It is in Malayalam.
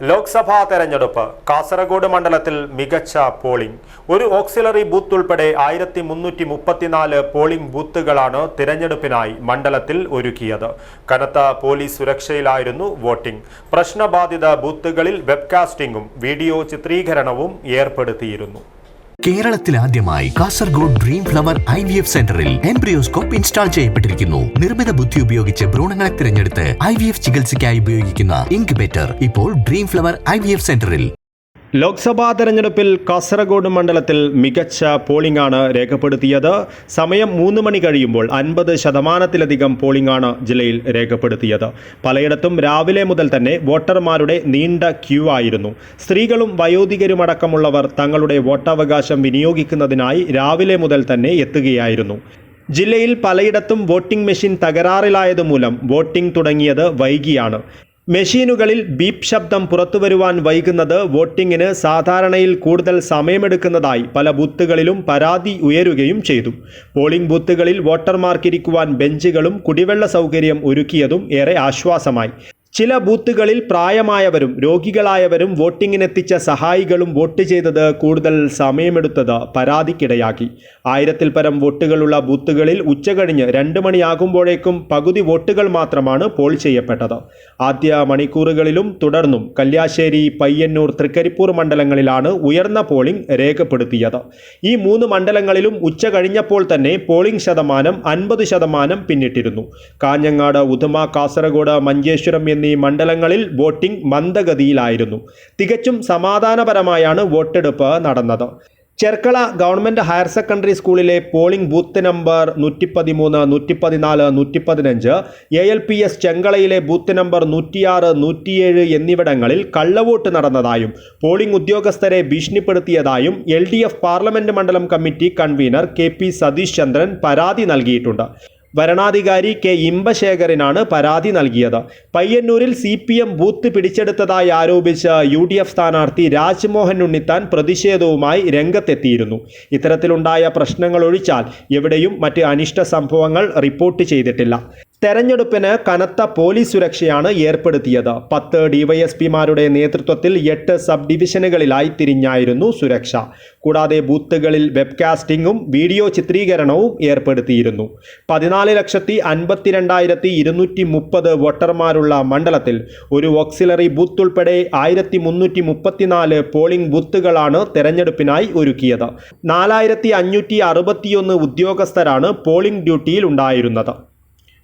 ലോക്സഭാ തെരഞ്ഞെടുപ്പ് കാസർഗോഡ് മണ്ഡലത്തിൽ മികച്ച പോളിംഗ്. ഒരു ഓക്സിലറി ബൂത്ത് ഉൾപ്പെടെ ആയിരത്തി മുന്നൂറ്റി മുപ്പത്തിനാല് പോളിംഗ് ബൂത്തുകളാണ് തിരഞ്ഞെടുപ്പിനായി മണ്ഡലത്തിൽ ഒരുക്കിയത്. കനത്ത പോലീസ് സുരക്ഷയിലായിരുന്നു വോട്ടിംഗ്. പ്രശ്നബാധിത ബൂത്തുകളിൽ വെബ്കാസ്റ്റിംഗും വീഡിയോ ചിത്രീകരണവും ഏർപ്പെടുത്തിയിരുന്നു. കേരളത്തിൽ ആദ്യമായി Kasaragod dream flower I V F സെന്ററിൽ എംബ്രിയോസ്കോപ്പ് ഇൻസ്റ്റാൾ ചെയ്യപ്പെട്ടിരിക്കുന്നു. നിർമ്മിത ബുദ്ധി ഉപയോഗിച്ച് ഭ്രൂണങ്ങളെ തിരഞ്ഞെടുത്ത് ഐ വി എഫ് ചികിത്സയ്ക്കായി ഉപയോഗിക്കുന്ന ഇൻക്യുബേറ്റർ ഇപ്പോൾ dream flower I V F സെന്ററിൽ ലോക്സഭാ തെരഞ്ഞെടുപ്പിൽ കാസർഗോഡ് മണ്ഡലത്തിൽ മികച്ച പോളിംഗ് ആണ് രേഖപ്പെടുത്തിയത്. സമയം മൂന്ന് മണി കഴിയുമ്പോൾ അൻപത് ശതമാനത്തിലധികം പോളിംഗ് ആണ് ജില്ലയിൽ രേഖപ്പെടുത്തിയത്. പലയിടത്തും രാവിലെ മുതൽ തന്നെ വോട്ടർമാരുടെ നീണ്ട ക്യൂ ആയിരുന്നു. സ്ത്രീകളും വയോധികരുമടക്കമുള്ളവർ തങ്ങളുടെ വോട്ടവകാശം വിനിയോഗിക്കുന്നതിനായി രാവിലെ മുതൽ തന്നെ എത്തുകയായിരുന്നു. ജില്ലയിൽ പലയിടത്തും വോട്ടിംഗ് മെഷീൻ തകരാറിലായതുമൂലം വോട്ടിംഗ് തുടങ്ങിയത് വൈകിയാണ്. മെഷീനുകളിൽ ബീപ് ശബ്ദം പുറത്തുവരുവാൻ വൈകുന്നത് വോട്ടിങ്ങിന് സാധാരണയിൽ കൂടുതൽ സമയമെടുക്കുന്നതായി പല ബൂത്തുകളിലും പരാതി ഉയരുകയും ചെയ്തു. പോളിംഗ് ബൂത്തുകളിൽ വോട്ടർമാർക്കിരിക്കുവാൻ ബെഞ്ചുകളും കുടിവെള്ള സൗകര്യം ഒരുക്കിയതും ഏറെ ആശ്വാസമായി. ചില ബൂത്തുകളിൽ പ്രായമായവരും രോഗികളായവരും വോട്ടിങ്ങിനെത്തിച്ച സഹായികളും വോട്ട് ചെയ്തത് കൂടുതൽ സമയമെടുത്തത് പരാതിക്കിടയാക്കി. ആയിരത്തിൽ പരം വോട്ടുകളുള്ള ബൂത്തുകളിൽ ഉച്ചകഴിഞ്ഞ് രണ്ട് മണിയാകുമ്പോഴേക്കും പകുതി വോട്ടുകൾ മാത്രമാണ് പോൾ ചെയ്യപ്പെട്ടത്. ആദ്യ മണിക്കൂറുകളിലും തുടർന്നും കല്യാശ്ശേരി പയ്യന്നൂർ തൃക്കരിപ്പൂർ മണ്ഡലങ്ങളിലാണ് ഉയർന്ന പോളിംഗ് രേഖപ്പെടുത്തിയത്. ഈ മൂന്ന് മണ്ഡലങ്ങളിലും ഉച്ച കഴിഞ്ഞപ്പോൾ തന്നെ പോളിംഗ് ശതമാനം അൻപത് ശതമാനം പിന്നിട്ടിരുന്നു. കാഞ്ഞങ്ങാട് ഉദുമ കാസർഗോഡ് മഞ്ചേശ്വരം എന്നീ മണ്ഡലങ്ങളിൽ വോട്ടിംഗ് മന്ദഗതിയിലായിരുന്നു. തികച്ചും സമാധാനപരമായാണ് വോട്ടെടുപ്പ് നടന്നത്. ചെർക്കള ഗവൺമെന്റ് ഹയർ സെക്കൻഡറി സ്കൂളിലെ പോളിംഗ് ബൂത്ത് നമ്പർ നൂറ്റി പതിമൂന്ന് നൂറ്റി പതിനാല് നൂറ്റി പതിനഞ്ച് എ എൽ പി എസ് ചെങ്കളയിലെ ബൂത്ത് നമ്പർ നൂറ്റിയാറ് നൂറ്റിയേഴ് എന്നിവിടങ്ങളിൽ കള്ളവോട്ട് നടന്നതായും പോളിംഗ് ഉദ്യോഗസ്ഥരെ ഭീഷണിപ്പെടുത്തിയതായും എൽ ഡി എഫ് പാർലമെന്റ് മണ്ഡലം committee convener K P Satheesh Chandran പരാതി നൽകിയിട്ടുണ്ട്. വരണാധികാരി കെ ഇമ്പശേഖരനാണ് പരാതി നൽകിയത്. പയ്യന്നൂരിൽ സി പി എം ബൂത്ത് പിടിച്ചെടുത്തതായി ആരോപിച്ച് യു ഡി എഫ് സ്ഥാനാർത്ഥി രാജ്മോഹൻ ഉണ്ണിത്താൻ പ്രതിഷേധവുമായി രംഗത്തെത്തിയിരുന്നു. ഇത്തരത്തിലുണ്ടായ പ്രശ്നങ്ങൾ ഒഴിച്ചാൽ എവിടെയും മറ്റ് അനിഷ്ട സംഭവങ്ങൾ റിപ്പോർട്ട് ചെയ്തിട്ടില്ല. തെരഞ്ഞെടുപ്പിന് കനത്ത പോലീസ് സുരക്ഷയാണ് ഏർപ്പെടുത്തിയത്. പത്ത് ഡിവൈഎസ്പിമാരുടെ നേതൃത്വത്തിൽ എട്ട് സബ് ഡിവിഷനുകളിലായി തിരിഞ്ഞായിരുന്നു സുരക്ഷ. കൂടാതെ ബൂത്തുകളിൽ വെബ്കാസ്റ്റിംഗും വീഡിയോ ചിത്രീകരണവും ഏർപ്പെടുത്തിയിരുന്നു. പതിനാല് ലക്ഷത്തി അൻപത്തിരണ്ടായിരത്തി ഇരുന്നൂറ്റി മുപ്പത് വോട്ടർമാരുള്ള മണ്ഡലത്തിൽ ഒരു ഓക്സിലറി ബൂത്ത് ഉൾപ്പെടെ ആയിരത്തി മുന്നൂറ്റി മുപ്പത്തിനാല് പോളിംഗ് ബൂത്തുകളാണ് തെരഞ്ഞെടുപ്പിനായി ഒരുക്കിയത്. നാലായിരത്തി അഞ്ഞൂറ്റി അറുപത്തിയൊന്ന് ഉദ്യോഗസ്ഥരാണ് പോളിംഗ് ഡ്യൂട്ടിയിൽ ഉണ്ടായിരുന്നത്.